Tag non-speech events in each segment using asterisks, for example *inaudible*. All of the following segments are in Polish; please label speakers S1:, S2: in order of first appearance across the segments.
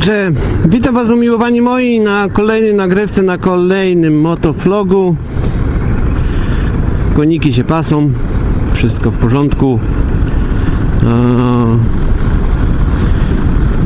S1: Także witam Was umiłowani moi na kolejnej nagrywce, na kolejnym motovlogu. Koniki się pasą, wszystko w porządku. Eee,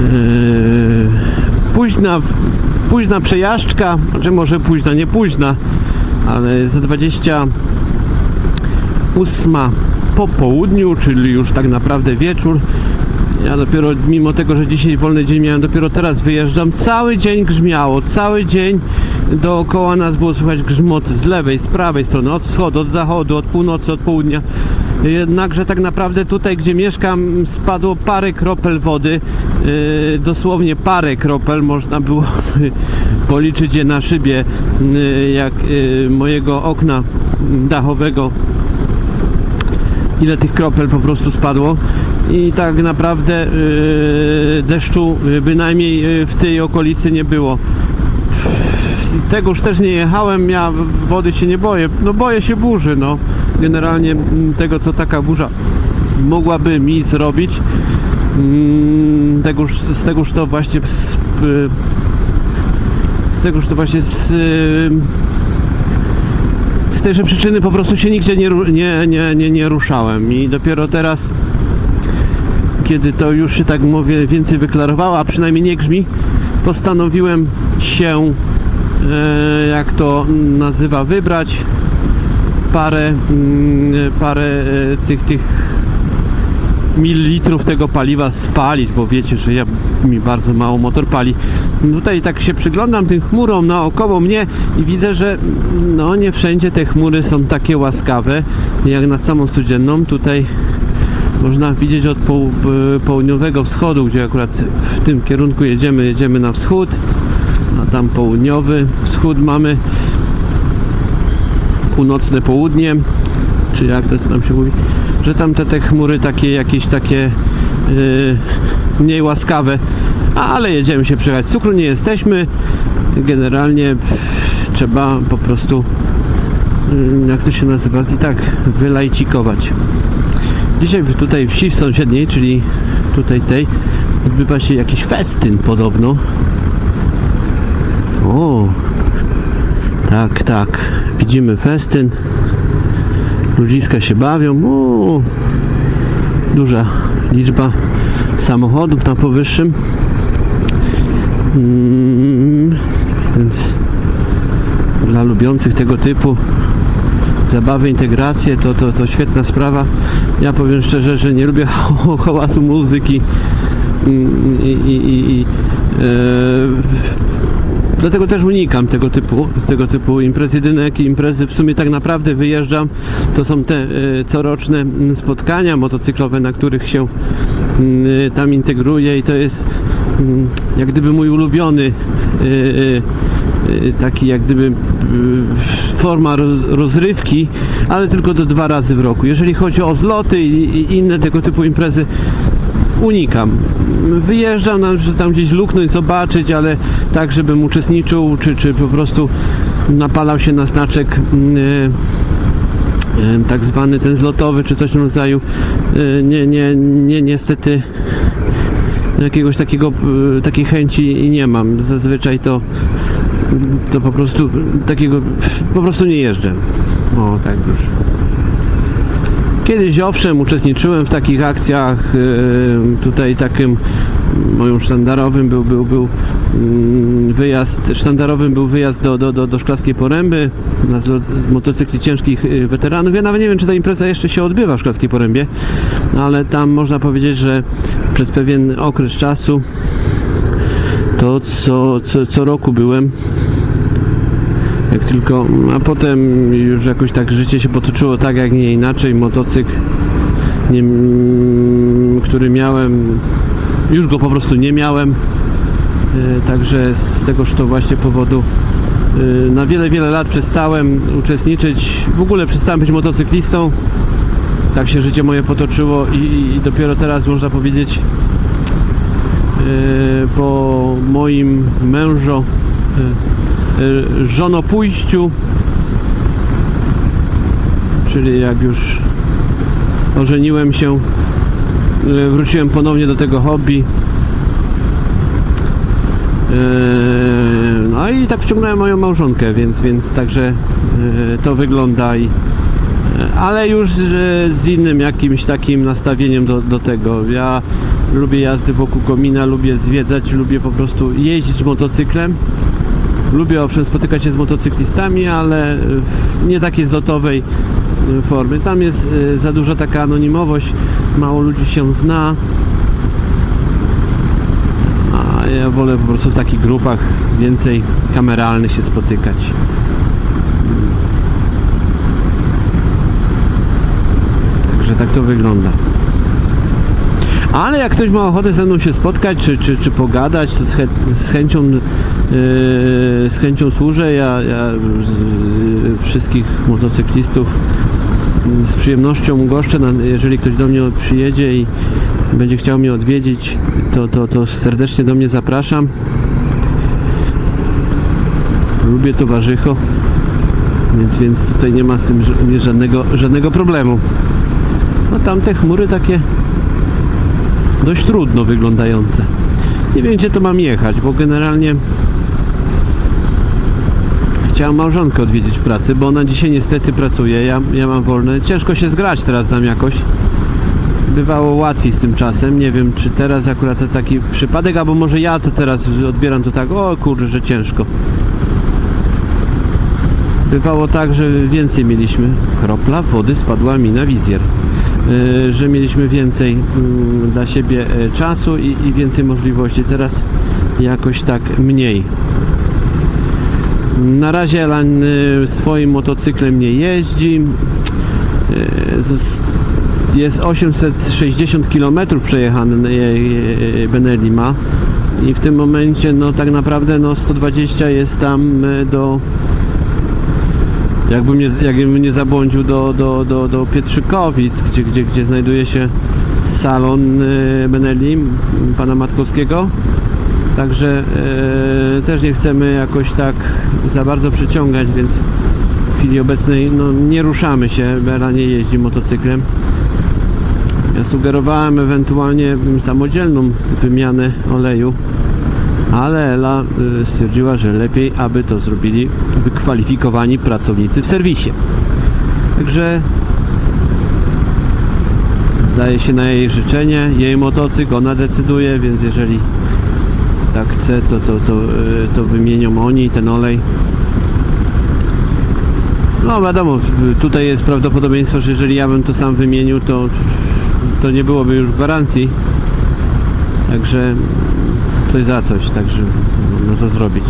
S1: eee, późna, późna przejażdżka, znaczy może późna, nie późna, ale za 28 po południu, czyli już tak naprawdę wieczór. Ja dopiero, mimo tego, że dzisiaj wolny dzień miałem, dopiero teraz wyjeżdżam. Cały dzień grzmiało, cały dzień dookoła nas było słychać grzmot z lewej, z prawej strony, od wschodu, od zachodu, od północy, od południa. Jednakże tak naprawdę tutaj, gdzie mieszkam, spadło parę kropel wody. Yy, dosłownie parę kropel, można było *laughs* policzyć je na szybie, yy, jak yy, mojego okna dachowego ile tych kropel po prostu spadło i tak naprawdę yy, deszczu yy, bynajmniej yy, w tej okolicy nie było. Tegoż też nie jechałem, ja wody się nie boję, no boję się burzy, no generalnie mm, tego co taka burza mogłaby mi zrobić. Mm, Tegoż, z tegoż to właśnie z, z tegoż to właśnie z, z tejże przyczyny po prostu się nigdzie nie, nie, nie, nie, nie ruszałem i dopiero teraz kiedy to już się tak mówię więcej wyklarowało, a przynajmniej nie grzmi, postanowiłem się e, jak to nazywa wybrać parę mm, parę e, tych tych mililitrów tego paliwa spalić, bo wiecie, że ja mi bardzo mało motor pali. Tutaj tak się przyglądam tym chmurom naokoło mnie i widzę, że no nie wszędzie te chmury są takie łaskawe jak nad samą studzienną. Tutaj można widzieć od południowego wschodu, gdzie akurat w tym kierunku jedziemy, jedziemy na wschód, a tam południowy wschód mamy północne południe, czy jak to tam się mówi, że tam te, te chmury takie jakieś takie yy, mniej łaskawe, ale jedziemy się przejechać. Cukru nie jesteśmy, generalnie trzeba po prostu yy, jak to się nazywa, i tak wylajcikować. Dzisiaj tutaj wsi sąsiedniej, czyli tutaj tej, odbywa się jakiś festyn podobno. O, tak, tak. Widzimy festyn. Ludziska się bawią. O, duża liczba samochodów na powyższym. Mm, więc dla lubiących tego typu zabawy, integracje, to, to, to świetna sprawa. Ja powiem szczerze, że nie lubię *laughs* hałasu muzyki Mm, i, i, i, i e, dlatego też unikam tego typu, tego typu imprez. Jedyne jakie imprezy w sumie tak naprawdę wyjeżdżam, to są te e, coroczne mm, spotkania motocyklowe, na których się mm, tam integruję i to jest jak gdyby mój ulubiony e, e, e, taki jak gdyby e, forma roz, rozrywki, ale tylko do dwa razy w roku. Jeżeli chodzi o zloty i, inne tego typu imprezy, unikam. Wyjeżdżam, na- że tam gdzieś luknąć, zobaczyć, ale tak, żebym uczestniczył, czy, czy po prostu napalał się na znaczek e, e, tak zwany ten zlotowy, czy coś w rodzaju. E, Nie, nie, nie, niestety jakiegoś takiego, e, takiej chęci nie mam. Zazwyczaj to to po prostu takiego po prostu nie jeżdżę. O, tak już. Kiedyś owszem uczestniczyłem w takich akcjach. e, Tutaj takim moim sztandarowym był, był, był mm, wyjazd, sztandarowym był wyjazd do, do, do, do Szklarskiej Poręby na motocykli ciężkich e, weteranów. Ja nawet nie wiem, czy ta impreza jeszcze się odbywa w Szklarskiej Porębie, ale tam można powiedzieć, że przez pewien okres czasu to co, co, co roku byłem jak tylko, a potem już jakoś tak życie się potoczyło tak jak nie inaczej, motocykl nie, który miałem już go po prostu nie miałem. E, także z tegoż to właśnie powodu e, na wiele, wiele lat przestałem uczestniczyć, w ogóle przestałem być motocyklistą. Tak się życie moje potoczyło i, i dopiero teraz można powiedzieć e, po moim mężo e, żonopójściu czyli jak już ożeniłem się e, wróciłem ponownie do tego hobby No i tak wciągnąłem moją małżonkę, więc, więc także to wygląda i ale już z innym jakimś takim nastawieniem do, do tego. Ja lubię jazdy wokół komina, lubię zwiedzać, lubię po prostu jeździć motocyklem. Lubię owszem spotykać się z motocyklistami, ale nie takiej zlotowej e, formy. Tam jest e, za duża taka anonimowość, mało ludzi się zna. A ja wolę po prostu w takich grupach więcej kameralnych się spotykać. Także tak to wygląda. Ale jak ktoś ma ochotę ze mną się spotkać, czy, czy, czy pogadać, z, chę, z chęcią yy, z chęcią służę. Ja, ja z, wszystkich motocyklistów z przyjemnością goszczę, jeżeli ktoś do mnie przyjedzie i będzie chciał mnie odwiedzić, to, to, to serdecznie do mnie zapraszam. Lubię towarzycho, więc, więc tutaj nie ma z tym żadnego, żadnego problemu. No tam te chmury takie dość trudno wyglądające. Nie wiem gdzie to mam jechać, bo generalnie chciałem małżonkę odwiedzić w pracy, bo ona dzisiaj niestety pracuje, ja, ja mam wolne. Ciężko się zgrać teraz tam jakoś. Bywało łatwiej z tym czasem. Nie wiem, czy teraz akurat to taki przypadek, albo może ja to teraz odbieram to tak, o kurczę, że ciężko. Bywało tak, że więcej mieliśmy. Kropla wody spadła mi na wizjer. Yy, że mieliśmy więcej mm, dla siebie e, czasu i, i więcej możliwości. Teraz jakoś tak mniej. Na razie Alan y, swoim motocyklem nie jeździ. Y, Jest 860 km przejechane y, y, Benelli ma i w tym momencie no tak naprawdę no 120 jest tam y, do jakbym nie, jakbym nie zabłądził do, do, do, do Pietrzykowic, gdzie, gdzie, gdzie znajduje się salon y, Benelli pana Matkowskiego. Także e, też nie chcemy jakoś tak za bardzo przyciągać, więc w chwili obecnej no, nie ruszamy się. Bela nie jeździ motocyklem. Ja sugerowałem ewentualnie samodzielną wymianę oleju, ale Ela y, stwierdziła, że lepiej, aby to zrobili wykwalifikowani pracownicy w serwisie. Także zdaje się na jej życzenie, jej motocykl, ona decyduje, więc jeżeli tak chce, to, to, to, y, to wymienią oni ten olej. No wiadomo, tutaj jest prawdopodobieństwo, że jeżeli ja bym to sam wymienił, to, to nie byłoby już gwarancji. Także coś za coś, także no co zrobić.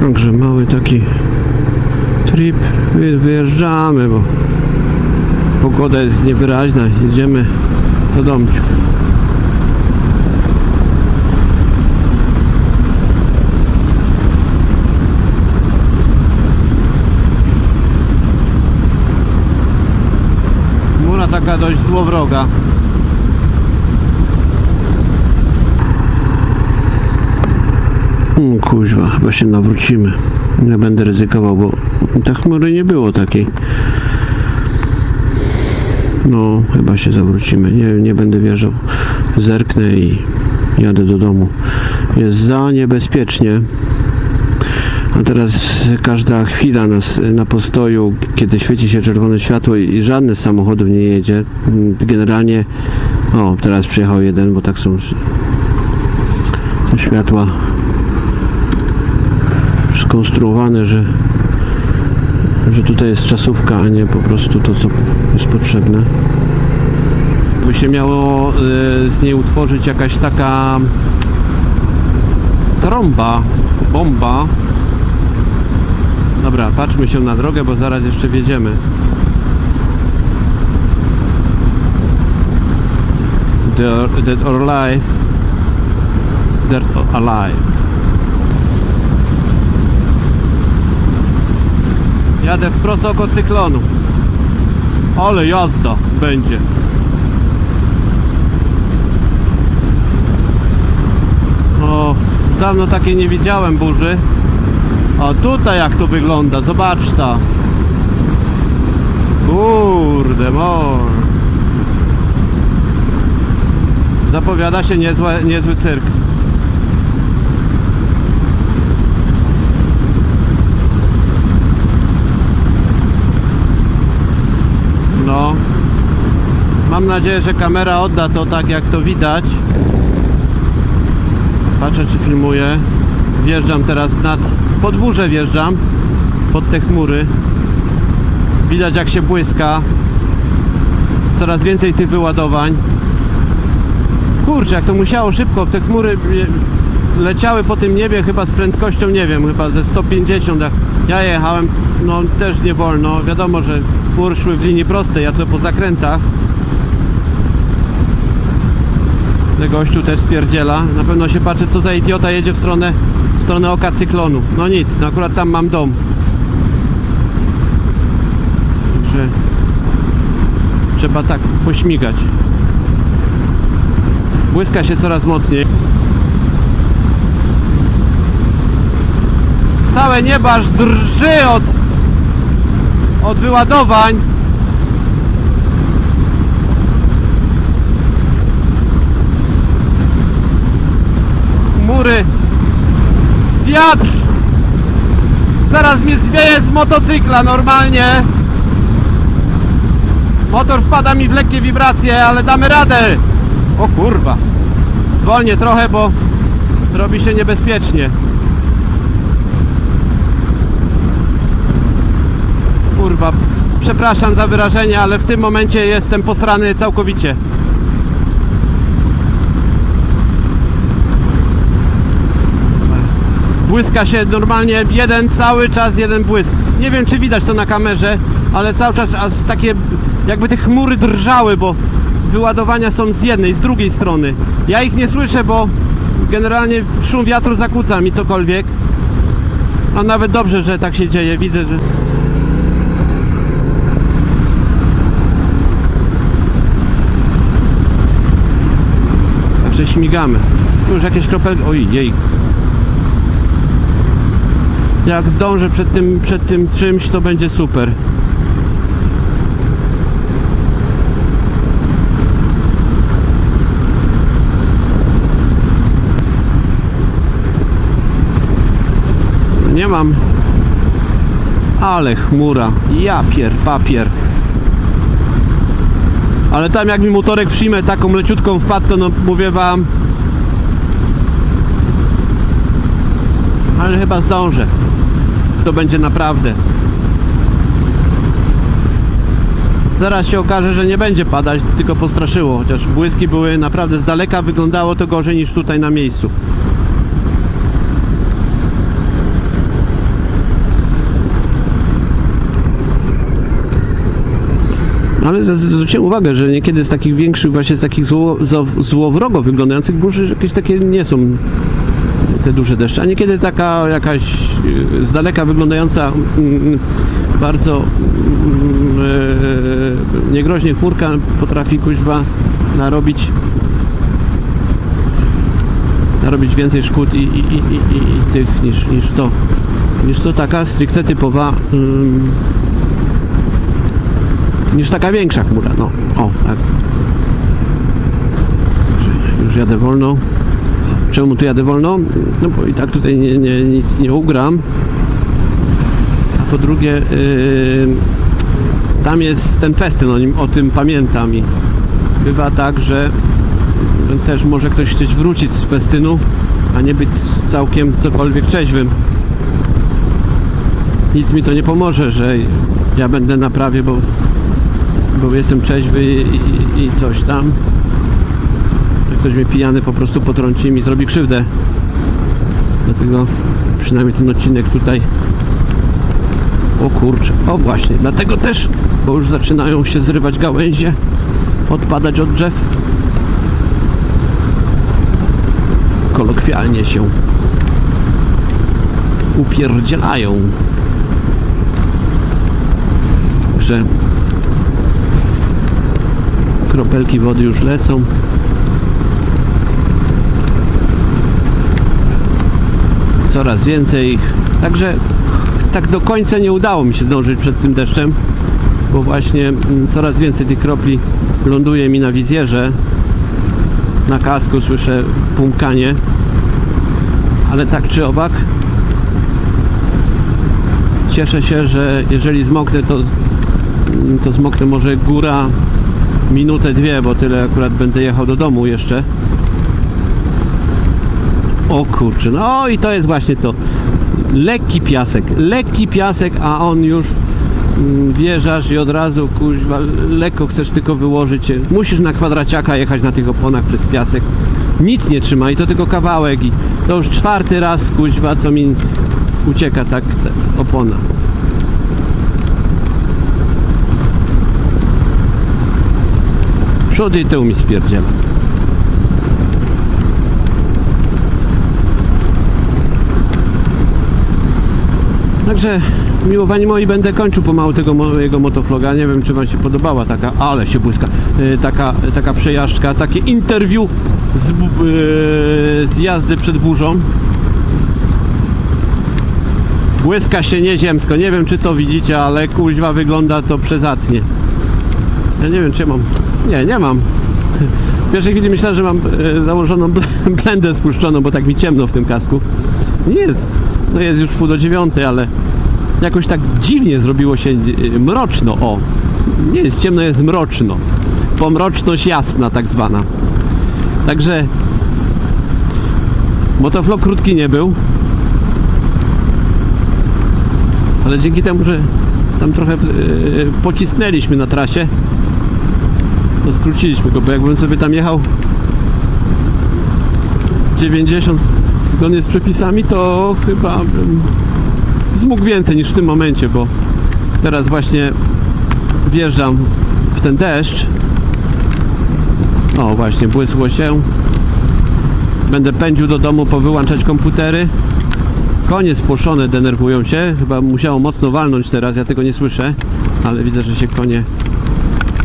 S1: Także mały taki trip, Wy- wyjeżdżamy, bo pogoda jest niewyraźna, jedziemy do domciu. Mura taka dość złowroga. Hmm, kuźwa, chyba się nawrócimy. Nie będę ryzykował, bo te chmury nie było takiej. No, chyba się zawrócimy. Nie, nie będę wjeżdżał. Zerknę i jadę do domu. Jest za niebezpiecznie. A teraz każda chwila na, s- na postoju, kiedy świeci się czerwone światło i, żadne z samochodów nie jedzie, generalnie o, teraz przyjechał jeden, bo tak są światła skonstruowane, że, że tutaj jest czasówka, a nie po prostu to, co jest potrzebne. By się miało e, z niej utworzyć jakaś taka trąba, bomba. Dobra, patrzmy się na drogę, bo zaraz jeszcze wjedziemy. Dead, dead or alive. Dead or alive. Jadę wprost oko cyklonu. Ale jazda będzie. O, dawno takiej nie widziałem burzy. A tutaj jak to wygląda, zobacz ta. Kurde, mor. Zapowiada się niezły, niezły cyrk. No. Mam nadzieję, że kamera odda to tak jak to widać. Patrzę czy filmuję. Wjeżdżam teraz nad podwórze wjeżdżam pod te chmury. Widać jak się błyska. Coraz więcej tych wyładowań. Kurczę, jak to musiało szybko. Te chmury leciały po tym niebie chyba z prędkością, nie wiem, chyba ze 150. Jak ja jechałem, no też nie wolno. Wiadomo, że chmury szły w linii prostej, ja to po zakrętach. Ten gościu też spierdziela. Na pewno się patrzy, co za idiota jedzie w stronę, w stronę oka cyklonu. No nic, no akurat tam mam dom. Także trzeba tak pośmigać. Błyska się coraz mocniej. Całe niebo aż drży od, od wyładowań. Chmury. Wiatr. Zaraz mnie zwieje z motocykla normalnie. Motor wpada mi w lekkie wibracje, ale damy radę. O kurwa. Zwolnię trochę, bo robi się niebezpiecznie. Kurwa, przepraszam za wyrażenie, ale w tym momencie jestem posrany całkowicie. Błyska się normalnie jeden, cały czas jeden błysk. Nie wiem czy widać to na kamerze, ale cały czas aż takie jakby te chmury drżały, bo wyładowania są z jednej, z drugiej strony. Ja ich nie słyszę, bo generalnie szum wiatru zakłóca mi cokolwiek. A nawet dobrze, że tak się dzieje. Widzę, że... Także śmigamy. Tu już jakieś kropelki... Oj, jej. Jak zdążę przed tym, przed tym czymś, to będzie super. Nie mam. Ale chmura. Ja pier, papier. Ale tam jak mi motorek w szimę taką leciutką wpadł, to no mówię wam. Ale chyba zdążę. To będzie naprawdę. Zaraz się okaże, że nie będzie padać, tylko postraszyło. Chociaż błyski były naprawdę z daleka, wyglądało to gorzej niż tutaj na miejscu. Ale z- zwróciłem uwagę, że niekiedy z takich większych, właśnie z takich zło, złowrogo wyglądających burzy, jakieś takie nie są te duże deszcze, a niekiedy taka jakaś y, z daleka wyglądająca mm, bardzo mm, e, niegroźnie chmurka potrafi kuźwa narobić narobić więcej szkód i, i, i, i, i tych niż, niż to. Niż to taka stricte typowa niż taka większa chmura, no, o, tak. Już jadę wolno. Czemu tu jadę wolno? No bo i tak tutaj nie, nie, nic nie ugram. A po drugie, yy, tam jest ten festyn, o, nim, o tym pamiętam i bywa tak, że też może ktoś chcieć wrócić z festynu, a nie być całkiem cokolwiek trzeźwym. Nic mi to nie pomoże, że ja będę na prawie, bo, bo jestem trzeźwy i, i, i coś tam. Jak ktoś mnie pijany po prostu potrąci i mi zrobi krzywdę. Dlatego przynajmniej ten odcinek tutaj. O kurczę, o właśnie, dlatego też, bo już zaczynają się zrywać gałęzie, odpadać od drzew. Kolokwialnie się upierdzielają. Także kropelki wody już lecą. coraz więcej. Także tak do końca nie udało mi się zdążyć przed tym deszczem, bo właśnie mm, coraz więcej tych kropli ląduje mi na wizjerze. Na kasku słyszę pumkanie, ale tak czy owak cieszę się, że jeżeli zmoknę, to, mm, to zmoknę może góra minutę, dwie, bo tyle akurat będę jechał do domu jeszcze. O kurczę, no i to jest właśnie to. Lekki piasek, lekki piasek, a on już mm, wjeżdżasz i od razu kuźwa, lekko chcesz tylko wyłożyć się. Musisz na kwadraciaka jechać na tych oponach przez piasek. Nic nie trzyma i to tylko kawałek i to już czwarty raz kuźwa, co mi ucieka tak ta opona. Przód i tył mi spierdziela. Także miłowani moi będę kończył pomału tego mojego motofloga. Nie wiem czy wam się podobała taka, ale się błyska, y, taka, taka przejażdżka, takie interview z, y, z jazdy przed burzą. Błyska się nieziemsko. Nie wiem czy to widzicie, ale kuźwa wygląda to przezacnie. Ja nie wiem czy mam. Nie, nie mam. W pierwszej chwili myślałem, że mam e, założoną bl- *laughs* blendę spuszczoną, bo tak mi ciemno w tym kasku. Nie jest. No jest już pół do dziewiątej, ale jakoś tak dziwnie zrobiło się e, mroczno. O, nie jest ciemno, jest mroczno. Pomroczność jasna tak zwana. Także motoflok krótki nie był. Ale dzięki temu, że tam trochę e, pocisnęliśmy na trasie, to skróciliśmy go, bo jakbym sobie tam jechał 90 zgodnie z przepisami, to chyba bym zmógł więcej niż w tym momencie, bo teraz właśnie wjeżdżam w ten deszcz. O, właśnie, błysło się. Będę pędził do domu, powyłączać komputery. Konie spłoszone denerwują się. Chyba musiało mocno walnąć teraz, ja tego nie słyszę, ale widzę, że się konie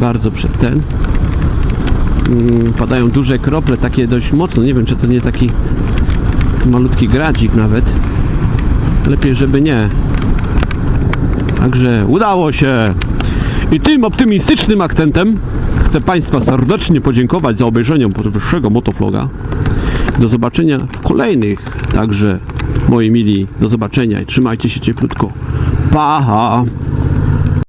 S1: bardzo przed ten. Mm, Padają duże krople, takie dość mocno. Nie wiem, czy to nie taki malutki gradzik nawet. Lepiej, żeby nie. Także udało się. I tym optymistycznym akcentem chcę Państwa serdecznie podziękować za obejrzenie powyższego motofloga. Do zobaczenia w kolejnych. Także moi mili, do zobaczenia i trzymajcie się cieplutko. Pa!